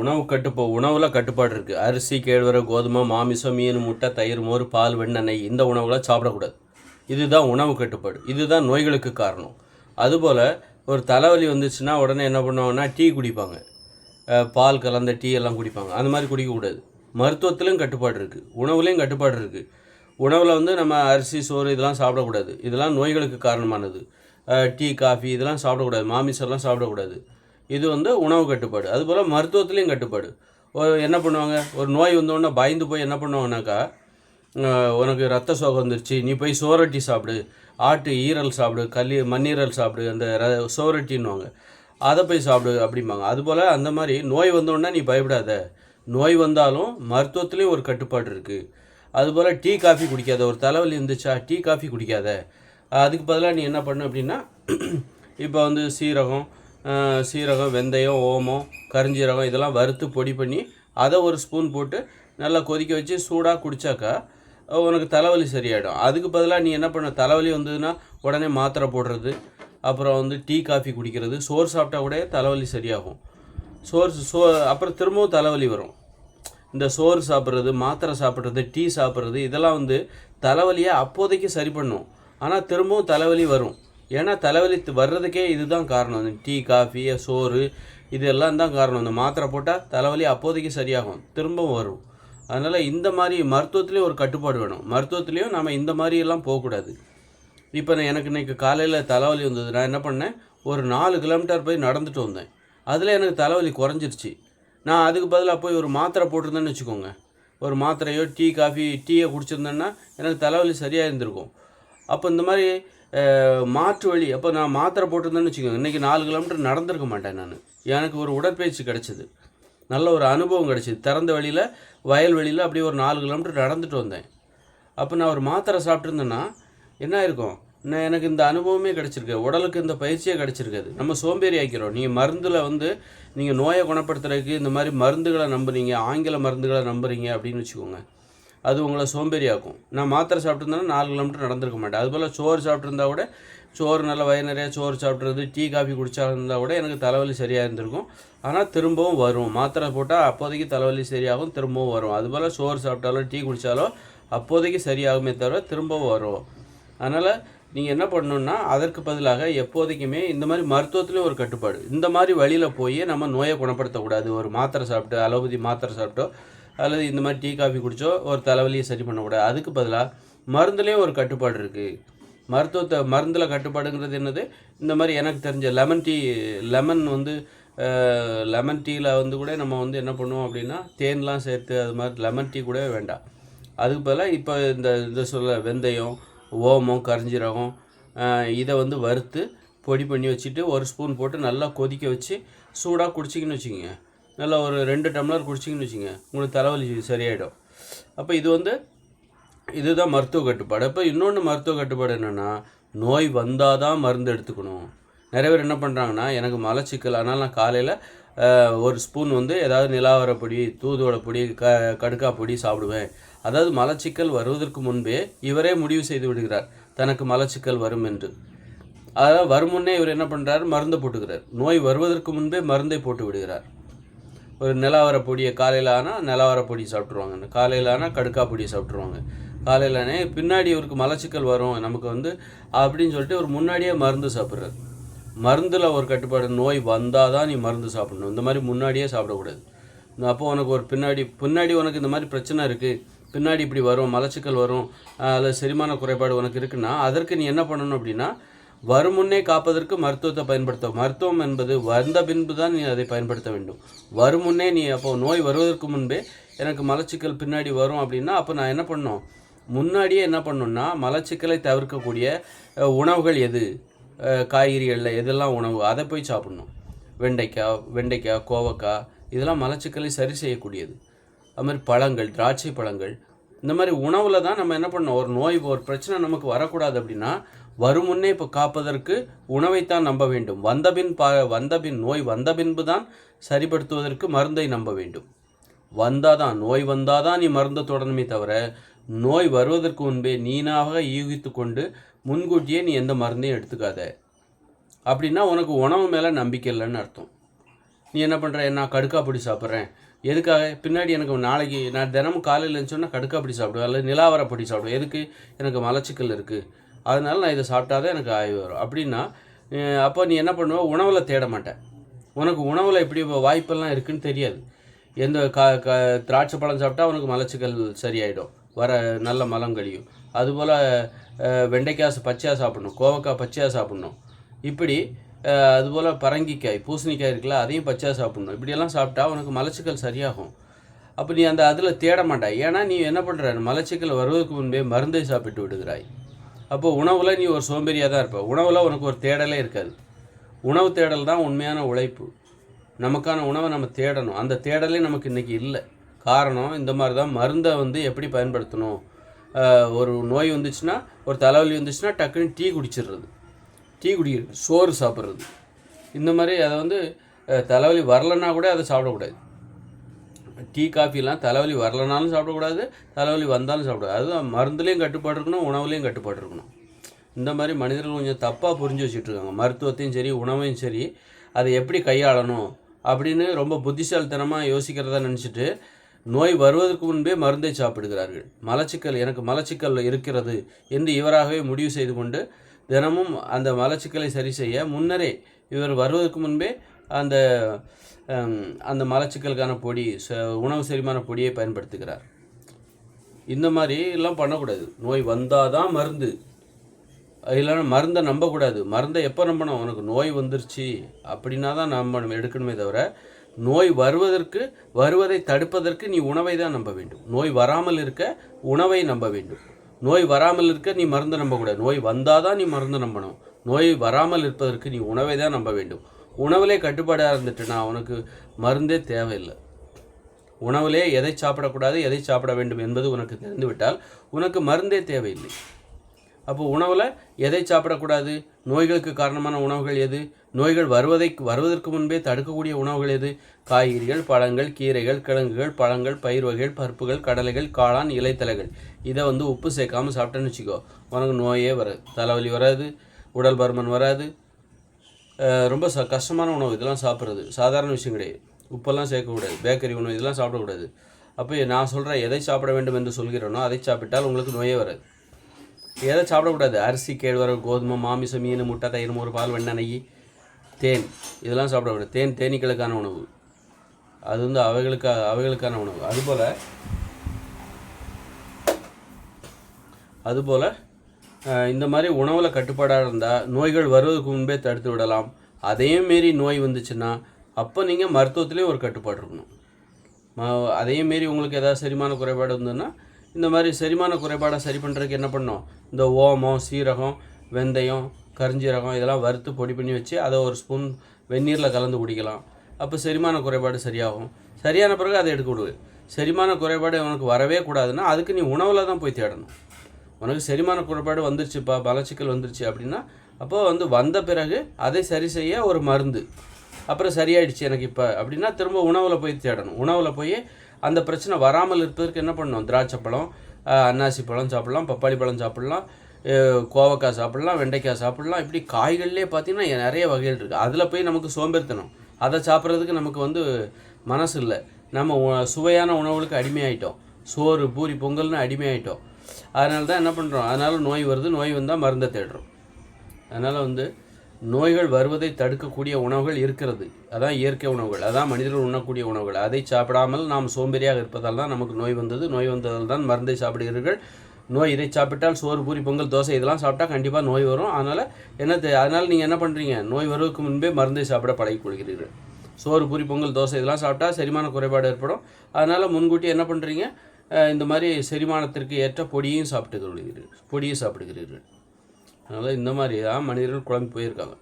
உணவு கட்டுப்பா உணவில் கட்டுப்பாடு இருக்குது அரிசி கேழ்வரை கோதுமை மாமிசம் மீன் முட்டை தயிர் மோர் பால் வெண்ணெய் இந்த உணவுகளை சாப்பிடக்கூடாது. இதுதான் உணவு கட்டுப்பாடு. இதுதான் நோய்களுக்கு காரணம். அதுபோல் ஒரு தலைவலி வந்துச்சுன்னா உடனே என்ன பண்ணுவாங்கன்னா டீ குடிப்பாங்க. பால் கலந்த டீ எல்லாம் குடிப்பாங்க. அந்த மாதிரி குடிக்கக்கூடாது. மருத்துவத்திலும் கட்டுப்பாடு இருக்குது உணவுலேயும் கட்டுப்பாடு இருக்குது உணவில் வந்து நம்ம அரிசி சோறு இதெல்லாம் சாப்பிடக்கூடாது. இதெல்லாம் நோய்களுக்கு காரணமானது. டீ காஃபி இதெல்லாம் சாப்பிடக்கூடாது. மாமிசம்லாம் சாப்பிடக்கூடாது. இது வந்து உணவு கட்டுப்பாடு. அதுபோல் மருத்துவத்துலேயும் கட்டுப்பாடு. ஒரு என்ன பண்ணுவாங்க? ஒரு நோய் வந்தோடனே பயந்து போய் என்ன பண்ணுவாங்கனாக்கா உனக்கு ரத்த சோகம் வந்துருச்சு நீ போய் சோரட்டி சாப்பிடு. ஆட்டு ஈரல் சாப்பிடு கல்லி மண்ணீரல் சாப்பிடு அந்த ர சோரட்டின்னுவாங்க. அதை போய் சாப்பிடு அப்படிம்பாங்க. அதுபோல் அந்த மாதிரி நோய் வந்தோடனே நீ பயப்படாத. நோய் வந்தாலும் மருத்துவத்துலேயும் ஒரு கட்டுப்பாடு இருக்குது அதுபோல் டீ காஃபி குடிக்காத. ஒரு தலைவலி இருந்துச்சா டீ காஃபி குடிக்காத. அதுக்கு பதிலாக நீ என்ன பண்ணு அப்படின்னா இப்போ வந்து சீரகம் சீரகம் வெந்தயம் ஓமம் கருஞ்சீரகம் இதெல்லாம் வறுத்து பொடி பண்ணி அதை ஒரு ஸ்பூன் போட்டு நல்லா கொதிக்க வச்சு சூடாக குடித்தாக்கா உனக்கு தலைவலி சரியாயிடும். அதுக்கு பதிலாக நீ என்ன பண்ண தலைவலி வந்ததுன்னா உடனே மாத்திரை போடுறது அப்புறம் வந்து டீ காஃபி குடிக்கிறது சோறு சாப்பிட்டா கூட தலைவலி சரியாகும். சோறு சோ அப்புறம் திரும்பவும் தலைவலி வரும். இந்த சோறு சாப்பிட்றது மாத்திரை சாப்பிட்றது டீ சாப்பிட்றது இதெல்லாம் வந்து தலைவலியை அப்போதைக்கு சரி பண்ணும். ஆனால் திரும்பவும் தலைவலி வரும். ஏன்னா தலைவலி வர்றதுக்கே இதுதான் காரணம். இந்த டீ காஃபி சோறு இதெல்லாம் தான் காரணம். இந்த மாத்திரை போட்டால் தலைவலி அப்போதைக்கு சரியாகும். திரும்பவும் வரும். அதனால் இந்த மாதிரி மருத்துவத்துலேயும் ஒரு கட்டுப்பாடு வேணும். மருத்துவத்துலேயும் நம்ம இந்த மாதிரியெல்லாம் போகக்கூடாது. இப்போ நான் எனக்கு இன்னைக்கு காலையில் தலைவலி வந்தது. நான் என்ன பண்ணேன்? ஒரு நாலு கிலோமீட்டர் போய் நடந்துட்டு வந்தேன். அதில் எனக்கு தலைவலி குறைஞ்சிருச்சு. நான் அதுக்கு பதிலாக போய் ஒரு மாத்திரை போட்டிருந்தேன்னு வச்சுக்கோங்க. ஒரு மாத்திரையோ டீ காஃபி டீயை குடிச்சிருந்தேன்னா எனக்கு தலைவலி சரியாக இருந்திருக்கும் அப்போ இந்த மாதிரி மாற்று வழி அப்போ நான் மாத்திரை போட்டிருந்தேன்னு வச்சுக்கோங்க. இன்றைக்கி நாலு கிலோமீட்டர் நடந்திருக்க மாட்டேன் நான். எனக்கு ஒரு உடற்பயிற்சி கிடச்சிது. நல்ல ஒரு அனுபவம் கிடச்சிது. திறந்த வழியில் வயல்வெளியில் அப்படியே ஒரு நாலு கிலோமீட்டர் நடந்துட்டு வந்தேன். அப்போ நான் ஒரு மாத்திரை சாப்பிட்ருந்தேன்னா என்ன இருக்கும் நான் எனக்கு இந்த அனுபவமே கிடச்சிருக்கு. உடலுக்கு இந்த பயிற்சியே கிடச்சிருக்காது. நம்ம சோம்பேறி ஆக்கிறோம். நீங்கள் மருந்தில் வந்து நீங்கள் நோயை குணப்படுத்துறதுக்கு இந்த மாதிரி மருந்துகளை நம்புறீங்க ஆங்கில மருந்துகளை நம்புறீங்க அப்படின்னு வச்சுக்கோங்க. அது உங்களை சோம்பேறியாக்கும். நான் மாத்திரை சாப்பிட்ருந்தேன்னா நாலு கிலோமீட்டர் நடந்திருக்க மாட்டேன். அதுபோல் சோறு சாப்பிட்ருந்தா கூட சோறு நல்ல வய நிறைய சோறு சாப்பிட்றது டீ காஃபி குடிச்சா இருந்தால் கூட எனக்கு தலைவலி சரியாக இருந்திருக்கும் ஆனால் திரும்பவும் வரும். மாத்திரை போட்டால் அப்போதைக்கு தலைவலி சரியாகும் திரும்பவும் வரும். அதுபோல் சோறு சாப்பிட்டாலோ டீ குடித்தாலோ அப்போதைக்கு சரியாகுமே தவிர திரும்பவும் வரும். அதனால் நீங்கள் என்ன பண்ணணுன்னா அதற்கு பதிலாக எப்போதைக்குமே இந்த மாதிரி மருத்துவத்துலேயும் ஒரு கட்டுப்பாடு. இந்த மாதிரி வழியில் போய் நம்ம நோயை குணப்படுத்தக்கூடாது. ஒரு மாத்திரை சாப்பிட்டு அலோபதி மாத்திரை சாப்பிட்டோ அல்லது இந்த மாதிரி டீ காஃபி குடித்தோ ஒரு தலைவலியை சரி பண்ணக்கூடாது அதுக்கு பதிலாக மருந்துலேயே ஒரு கட்டுப்பாடு இருக்குது மருத்துவத்தை மருந்தில் கட்டுப்பாடுங்கிறது என்னது? இந்த மாதிரி எனக்கு தெரிஞ்ச லெமன் டீ லெமன் வந்து லெமன் டீயில் வந்து கூட நம்ம வந்து என்ன பண்ணுவோம் அப்படின்னா தேன்லாம் சேர்த்து அது மாதிரி லெமன் டீ கூட வேண்டாம். அதுக்கு பதிலாக இப்போ இந்த இந்த சொல்ல வெந்தயம் ஓமம் கரிஞ்சீரகம் இதை வந்து வறுத்து பொடி பண்ணி வச்சுட்டு ஒரு ஸ்பூன் போட்டு நல்லா கொதிக்க வச்சு சூடாக குடிச்சிங்கன்னு வச்சுக்கோங்க. நல்லா ஒரு ரெண்டு டம்ளர் குடிச்சிங்கன்னு வச்சுங்க உங்களுக்கு தலைவலி சரியாயிடும். அப்போ இது வந்து இதுதான் மருத்துவ கட்டுப்பாடு. அப்போ இன்னொன்று மருத்துவ கட்டுப்பாடு என்னென்னா நோய் வந்தால் தான் மருந்து எடுத்துக்கணும். நிறைய பேர் என்ன பண்ணுறாங்கன்னா எனக்கு மலச்சிக்கல் அதனால் நான் காலையில் ஒரு ஸ்பூன் வந்து ஏதாவது நிலாவர பொடி தூதுவளை பொடி க கடுக்கா பொடி சாப்பிடுவேன். அதாவது மலச்சிக்கல் வருவதற்கு முன்பே இவரே முடிவு செய்து விடுகிறார். தனக்கு மலச்சிக்கல் வரும் என்று. அதாவது வரும் முன்னே இவர் என்ன பண்ணுறாரு மருந்து போட்டுக்கிறார். நோய் வருவதற்கு முன்பே மருந்தை போட்டு விடுகிறார். ஒரு நிலவர பொடியை காலையில் ஆனால் நிலவர பொடி சாப்பிட்ருவாங்க காலையில் ஆனால் கடுக்கா பொடியை சாப்பிட்ருவாங்க காலையிலனே பின்னாடி இவருக்கு மலச்சிக்கல் வரும். நமக்கு வந்து அப்படின்னு சொல்லிட்டு ஒரு முன்னாடியே மருந்து சாப்பிட்றாரு மருந்தில் ஒரு கட்டுப்பாடு நோய் வந்தால் தான் நீ மருந்து சாப்பிடணும். இந்த மாதிரி முன்னாடியே சாப்பிடக்கூடாது. அப்போ உனக்கு ஒரு பின்னாடி பின்னாடி உனக்கு இந்த மாதிரி பிரச்சனை இருக்குது பின்னாடி இப்படி வரும் மலச்சிக்கல் வரும் அதில் அல்லது செரிமான குறைபாடு உனக்கு இருக்குன்னா அதற்கு நீ என்ன பண்ணணும் அப்படின்னா வரும் முன்னே காப்பதற்கு மருத்துவத்தை பயன்படுத்த மருத்துவம் என்பது வந்த பின்பு தான் நீ அதை பயன்படுத்த வேண்டும். வரும் முன்னே நீ அப்போ நோய் வருவதற்கு முன்பே எனக்கு மலச்சிக்கல் பின்னாடி வரும் அப்படின்னா அப்போ நான் என்ன பண்ணும்? முன்னாடியே என்ன பண்ணணும்னா மலச்சிக்கலை தவிர்க்கக்கூடிய உணவுகள் எது? காய்கறிகளில் எதெல்லாம் உணவு? அதை போய் சாப்பிடணும். வெண்டைக்காய் வெண்டைக்காய் கோவக்காய் இதெல்லாம் மலச்சிக்கலை சரி செய்யக்கூடியது. அது மாதிரி பழங்கள் திராட்சை பழங்கள். இந்த மாதிரி உணவில் தான் நம்ம என்ன பண்ணோம் ஒரு நோய் ஒரு பிரச்சனை நமக்கு வரக்கூடாது அப்படின்னா வரும் முன்னே இப்போ காப்பதற்கு உணவைத்தான் நம்ப வேண்டும். வந்தபின் பா வந்தபின் நோய் வந்த பின்பு தான் சரிப்படுத்துவதற்கு மருந்தை நம்ப வேண்டும். வந்தாதான் நோய் வந்தாதான் நீ மருந்தை தொடரணுமே தவிர நோய் வருவதற்கு முன்பே நீனாக யூகித்து கொண்டு முன்கூட்டியே நீ எந்த மருந்தையும் எடுத்துக்காத. அப்படின்னா உனக்கு உணவு மேலே நம்பிக்கை இல்லைன்னு அர்த்தம். நீ என்ன பண்ணுற நான் கடுக்கா சாப்பிட்றேன். எதுக்காக? பின்னாடி எனக்கு நாளைக்கு நான் தினமும் காலையில் இருந்துச்சோன்னா கடுக்கா பிடி சாப்பிடுவேன். அல்லது நிலாவரப்படி சாப்பிடுவேன். எதுக்கு? எனக்கு மலச்சிக்கல் இருக்குது அதனால் நான் இதை சாப்பிட்டாதான் எனக்கு ஆய்வு வரும். அப்படின்னா அப்போ நீ என்ன பண்ணுவ? உணவில் தேட மாட்டேன் உனக்கு உணவில் எப்படி வாய்ப்பெல்லாம் இருக்குன்னு தெரியாது. எந்த கா க திராட்சை பழம் சாப்பிட்டா உனக்கு மலச்சிக்கல் சரியாயிடும். வர நல்ல மலம் கழியும். அதுபோல் வெண்டைக்காய் பச்சையாக சாப்பிடணும். கோவக்காய் பச்சையாக சாப்பிட்ணும். இப்படி அதுபோல் பரங்கிக்காய் பூசணிக்காய் இருக்குல்ல அதையும் பச்சையாக சாப்பிட்ணும். இப்படியெல்லாம் சாப்பிட்டா உனக்கு மலச்சிக்கல் சரியாகும். அப்போ நீ அந்த அதில் தேட மாட்டாய் ஏன்னா நீ என்ன பண்ணுற மலச்சிக்கல் வருவதற்கு முன்பே மருந்தை சாப்பிட்டு விடுகிறாய். அப்போ உணவில் நீ ஒரு சோம்பேறியாக தான் இருப்ப. உணவில் உனக்கு ஒரு தேடலே இருக்காது. உணவு தேடல் தான் உண்மையான உழைப்பு. நமக்கான உணவை நம்ம தேடணும். அந்த தேடலே நமக்கு இன்றைக்கி இல்லை. காரணம் இந்த மாதிரி தான். மருந்தை வந்து எப்படி பயன்படுத்தணும்? ஒரு நோய் வந்துச்சுன்னா ஒரு தலைவலி வந்துச்சுன்னா டக்குன்னு டீ குடிச்சிடுறது. டீ குடிக்கிறது சோறு சாப்பிட்றது. இந்த மாதிரி அதை வந்து தலைவலி வரலன்னா கூட அதை சாப்பிடக்கூடாது. டீ காஃபிலாம் தலைவலி வரலனாலும் சாப்பிடக்கூடாது தலைவலி வந்தாலும் சாப்பிடக்கூடாது. அதுதான் மருந்துலேயும் கட்டுப்பாடு இருக்கணும் உணவுலேயும் கட்டுப்பாடு இருக்கணும். இந்த மாதிரி மனிதர்கள் கொஞ்சம் தப்பாக புரிஞ்சு வச்சுட்ருக்காங்க மருத்துவத்தையும் சரி உணவையும் சரி அதை எப்படி கையாளணும் அப்படின்னு ரொம்ப புத்திசாலித்தனமாக யோசிக்கிறதா நினச்சிட்டு நோய் வருவதற்கு முன்பே மருந்தை சாப்பிடுகிறார்கள். மலச்சிக்கல் எனக்கு மலச்சிக்கல் இருக்கிறது என்று இவராகவே முடிவு செய்து கொண்டு தினமும் அந்த மலச்சிக்கலை சரி செய்ய முன்னரே இவர் வருவதற்கு முன்பே அந்த அந்த மலச்சிக்கலுக்கான பொடி ச- உணவு செரிமான பொடியை பயன்படுத்துகிறார். இந்த மாதிரி எல்லாம் பண்ணக்கூடாது. நோய் வந்தால் தான் மருந்து. இல்லைன்னா மருந்தை நம்பக்கூடாது. மருந்தை எப்போ நம்பணும்? உனக்கு நோய் வந்துருச்சு அப்படின்னா தான் நம்ம எடுக்கணுமே தவிர நோய் வருவதற்கு வருவதை தடுப்பதற்கு நீ உணவை தான் நம்ப வேண்டும். நோய் வராமல் இருக்க உணவை நம்ப வேண்டும். நோய் வராமல் இருக்க நீ மருந்து நம்பக்கூடாது. நோய் வந்தால் தான் நீ மருந்து நம்பணும். நோய் வராமல் இருப்பதற்கு நீ உணவை தான் நம்ப வேண்டும். உணவிலே கட்டுப்பாடாக இருந்துட்டுனா உனக்கு மருந்தே தேவையில்லை. உணவுலே எதை சாப்பிடக்கூடாது எதை சாப்பிட வேண்டும் என்பது உனக்கு தெரிந்துவிட்டால் உனக்கு மருந்தே தேவையில்லை. அப்போ உணவில் எதை சாப்பிடக்கூடாது? நோய்களுக்கு காரணமான உணவுகள் எது? நோய்கள் வருவதை வருவதற்கு முன்பே தடுக்கக்கூடிய உணவுகள் எது? காய்கறிகள் பழங்கள் கீரைகள் கிழங்குகள் பழங்கள் பயிர் வகைகள் பருப்புகள் கடலைகள் காளான் இலைத்தலைகள். இதை வந்து உப்பு சேர்க்காமல் சாப்பிட்டேன்னு வச்சுக்கோ. உனக்கு நோயே வராது. தலைவலி வராது உடல் பருமன் வராது ரொம்ப ச கஷ்டமான உணவு இதெல்லாம் சாப்பிட்றது. சாதாரண விஷயம் கிடையாது. உப்பெல்லாம் சேர்க்கக்கூடாது. பேக்கரி உணவு இதெல்லாம் சாப்பிடக்கூடாது. அப்போ நான் சொல்கிறேன் எதை சாப்பிட வேண்டும் என்று சொல்கிறேனோ அதை சாப்பிட்டால் உங்களுக்கு நோயே வராது. எதை சாப்பிடக்கூடாது? அரிசி கேழ்வரகு கோதுமை மாமிசம் மீன் முட்டை தயிர் மோர் பால் வெண்ணெய் நெய் தேன். இதெல்லாம் சாப்பிடக்கூடாது. தேன் தேனீக்களுக்கான உணவு. அது வந்து அவைகளுக்கா அவைகளுக்கான உணவு. அதுபோல் அதுபோல் இந்த மாதிரி உணவில் கட்டுப்பாடாக இருந்தால் நோய்கள் வருவதற்கு முன்பே தடுத்து விடலாம். அதையும் மீறி நோய் வந்துச்சுன்னா அப்போ நீங்கள் மருத்துவத்துலேயும் ஒரு கட்டுப்பாடு இருக்கணும். அதையும் மீறி உங்களுக்கு ஏதாவது செரிமான குறைபாடு இருந்ததுன்னா இந்த மாதிரி செரிமான குறைபாடை சரி பண்ணுறதுக்கு என்ன பண்ணோம் இந்த ஓமம் சீரகம் வெந்தயம் கரிஞ்சீரகம் இதெல்லாம் வறுத்து பொடி பண்ணி வச்சு அதை ஒரு ஸ்பூன் வெந்நீரில் கலந்து குடிக்கலாம். அப்போ செரிமான குறைபாடு சரியாகும். சரியான பிறகு அதை எடுக்க விடுவேன் செரிமான குறைபாடு உனக்கு வரவே கூடாதுன்னா அதுக்கு நீ உணவில் தான் போய் தேடணும். உனக்கு செரிமான புறப்பாடு வந்துருச்சுப்பா பலச்சிக்கல் வந்துருச்சு அப்படின்னா அப்போது வந்து வந்த பிறகு அதை சரி செய்ய ஒரு மருந்து. அப்புறம் சரியாயிடுச்சு எனக்கு இப்போ அப்படின்னா திரும்ப உணவில் போய் தேடணும். உணவில் போய் அந்த பிரச்சனை வராமல் இருப்பதற்கு என்ன பண்ணணும்? திராட்சை பழம் அன்னாசி பழம் சாப்பிட்லாம் பப்பாளி பழம் சாப்பிட்லாம் கோவக்காய் சாப்பிட்லாம் வெண்டைக்காய் சாப்பிட்லாம். இப்படி காய்கள்லேயே பார்த்தீங்கன்னா நிறைய வகைகள் இருக்குது அதில் போய் நமக்கு சோம்பேறித்தனம். அதை சாப்பிட்றதுக்கு நமக்கு வந்து மனசு இல்லை. நம்ம சுவையான உணவுகளுக்கு அடிமையாயிட்டோம். சோறு பூரி பொங்கல்னு அடிமையாயிட்டோம். அதனால தான் என்ன பண்ணுறோம் அதனால் நோய் வருது நோய் வந்தால் மருந்தை தேடுறோம். அதனால் வந்து நோய்கள் வருவதை தடுக்கக்கூடிய உணவுகள் இருக்கிறது. அதான் இயற்கை உணவுகள் அதான் மனிதர்கள் உண்ணக்கூடிய உணவுகள். அதை சாப்பிடாமல் நாம் சோம்பேறியாக இருப்பதால் தான் நமக்கு நோய் வந்தது. நோய் வந்ததால் தான் மருந்தை சாப்பிடுகிறீர்கள். நோய் இதை சாப்பிட்டால் சோறு பூரி பொங்கல் தோசை இதெல்லாம் சாப்பிட்டா கண்டிப்பாக நோய் வரும். அதனால் என்ன தே- அதனால் நீங்கள் என்ன பண்ணுறீங்க நோய் வருவதற்கு முன்பே மருந்தை சாப்பிட பழகிக்கொள்கிறீர்கள். சோறு பூரி பொங்கல் தோசை இதெல்லாம் சாப்பிட்டா செரிமான குறைபாடு ஏற்படும். அதனால் முன்கூட்டி என்ன பண்ணுறீங்க இந்த மாதிரி செரிமானத்திற்கு ஏற்ற பொடியும் சாப்பிட்டு கொள்கிறீர்கள். பொடியும் சாப்பிடுகிறீர்கள். அதனால் இந்த மாதிரி தான் மனிதர்கள் குழம்பு போயிருக்காங்க.